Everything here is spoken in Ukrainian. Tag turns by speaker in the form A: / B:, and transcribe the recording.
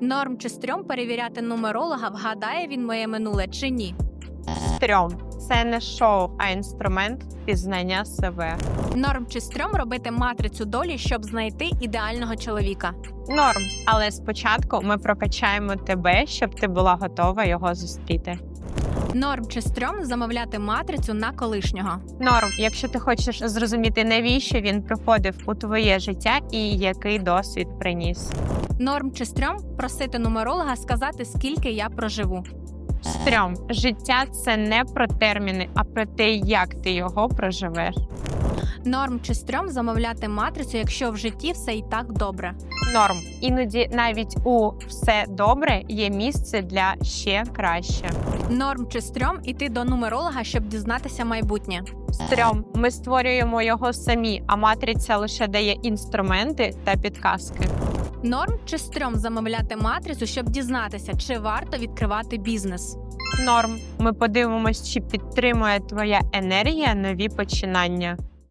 A: Норм чи стрьом перевіряти нумеролога, вгадає він моє минуле чи ні.
B: Стрьом. Це не шоу, а інструмент пізнання себе.
A: Норм чи стрьом робити матрицю долі, щоб знайти ідеального чоловіка.
B: Норм. Але спочатку ми прокачаємо тебе, щоб ти була готова його зустріти.
A: Норм чи стрьом замовляти матрицю на колишнього.
B: Норм, якщо ти хочеш зрозуміти, навіщо він приходив у твоє життя і який досвід приніс.
A: Норм чи стрьом просити нумеролога сказати, скільки я проживу.
B: Стрьом, життя це не про терміни, а про те, як ти його проживеш.
A: Норм чи стрьом замовляти матрицю, якщо в житті все і так добре.
B: Норм. Іноді навіть у все добре є місце для ще краще.
A: Норм чи стрьом іти до нумеролога, щоб дізнатися майбутнє.
B: Стрьом, ми створюємо його самі, а матриця лише дає інструменти та підказки.
A: Норм чи стрьом замовляти матрицю, щоб дізнатися, чи варто відкривати бізнес.
B: Норм. Ми подивимось, чи підтримує твоя енергія нові починання.